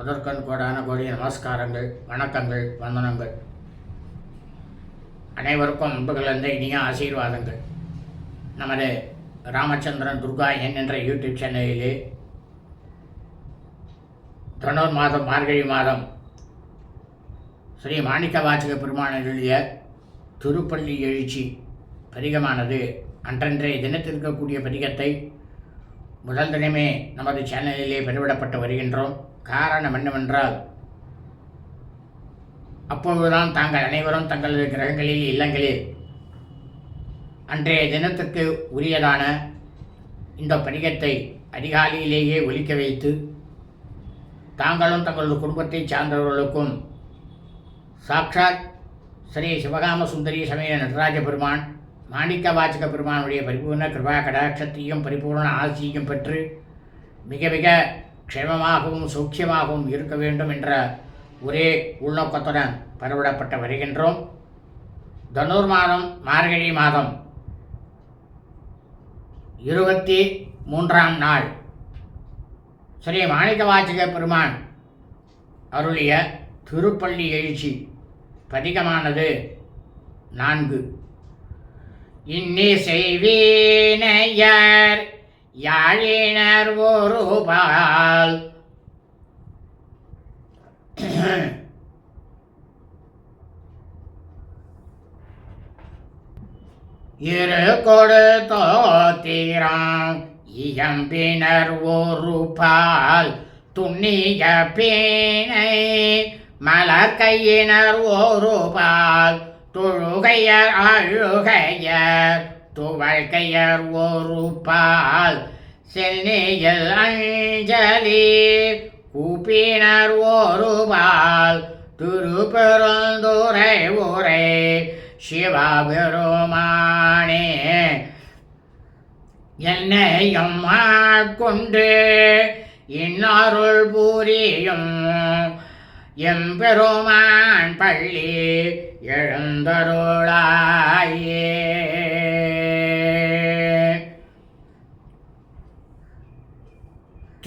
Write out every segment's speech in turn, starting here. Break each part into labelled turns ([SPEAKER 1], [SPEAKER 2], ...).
[SPEAKER 1] முதற்கண் கோடான கோடி நமஸ்காரங்கள் வணக்கங்கள் வந்தனங்கள். அனைவருக்கும் அன்பு கலந்த இனிய ஆசீர்வாதங்கள். நமது ராமச்சந்திரன் துர்கா என் என்ற யூடியூப் சேனலிலே தொண்ணூறு மாதம் மார்கழி மாதம் ஸ்ரீ மாணிக்க வாச்சக பெருமான் எழுதிய திருப்பள்ளி எழுச்சி பதிகமானது அன்றன்றைய தினத்தில் இருக்கக்கூடிய பதிகத்தை முதல் தினமே நமது சேனலிலே பெருவிடப்பட்டு வருகின்றோம். காரணம் என்னவென்றால் அப்பொழுதுதான் தாங்கள் அனைவரும் தங்களது கிரகங்களில் இல்லங்களில் அன்றைய தினத்திற்கு உரியதான இந்த படிகத்தை அதிகாலையிலேயே ஒலிக்க வைத்து தாங்களும் தங்களது குடும்பத்தைச் சார்ந்தவர்களுக்கும் சாக்ஷாத் ஸ்ரீ சிவகாம சுந்தரி சமய நடராஜ பெருமான் மாணிக்க வாச்சக பெருமானுடைய பரிபூர்ண கிருபா கடாட்சத்தையும் பரிபூர்ண ஆசியும் பெற்று மிக மிக க்ஷேமமாகவும் சௌக்கியமாகவும் இருக்க வேண்டும் என்ற ஒரே உள்நோக்கத்துடன் பரவிடப்பட்டு வருகின்றோம். தனுர் மாதம் மார்கழி மாதம் இருபத்தி மூன்றாம் நாள். ஸ்ரீ மாணிக்க வாச்சக பெருமான் அருளிய திருப்பள்ளி எழுச்சி பதிகமானது நான்கு. இன்னி செய்வீனையர் யாழினர் ஒருபால். இரு கொடுத்தோத்திரம். இயம்பினர் ஒரு பால் துண்ணிய பீனை மலக்கையினர் ஒரு பால் தொழுகையர் அழுகையர் துவழ்கையர் ஒரு பால் சென்னையில் அஞ்சலி கூப்பினர் ஒரு பால் பெருந்துரை உரை சிவபெருமானே. என்னையும் கொண்டு இன்னருள் பூரியும் எம்பெருமான் பள்ளி எழுந்தருளாயே.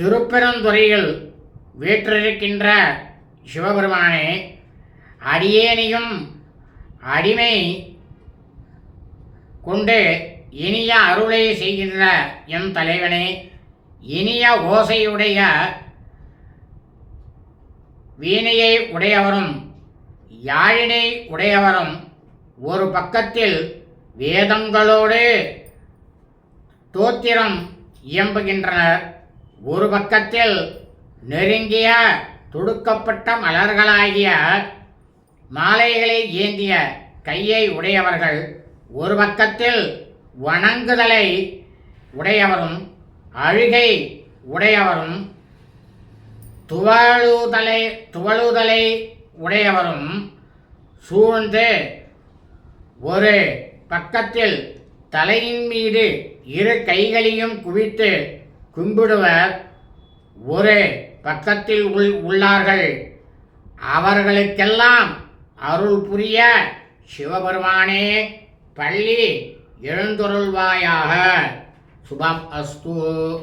[SPEAKER 1] திருப்பெருந்துறையில் வீற்றிருக்கின்ற சிவபெருமானே அடியேனையும் அடிமை கொண்டு இனிய அருளை செய்கின்ற எம் தலைவனே இனிய ஓசையுடைய வீணையை உடையவரும் யாழினை உடையவரும் ஒரு பக்கத்தில் வேதங்களோடு தோத்திரம் இயம்புகின்றனர். ஒரு பக்கத்தில் நெருங்கிய துடுக்கப்பட்ட மலர்களாகிய மாலைகளை ஏந்திய கையை உடையவர்கள் ஒரு பக்கத்தில் வணங்குதலை உடையவரும் அழுகை உடையவரும் துவழுதலை துவழுதலை உடையவரும் சூழ்ந்து ஒரு பக்கத்தில் தலையின் மீது இரு கைகளையும் குவித்து கும்பிடுவர். ஒரு பக்கத்தில் உள் உள்ளார்கள். அவர்களுக்கெல்லாம் அருள் புரிய சிவபெருமானே பள்ளி எழுந்தொருள்வாயாக. சுபம் அஸ்து.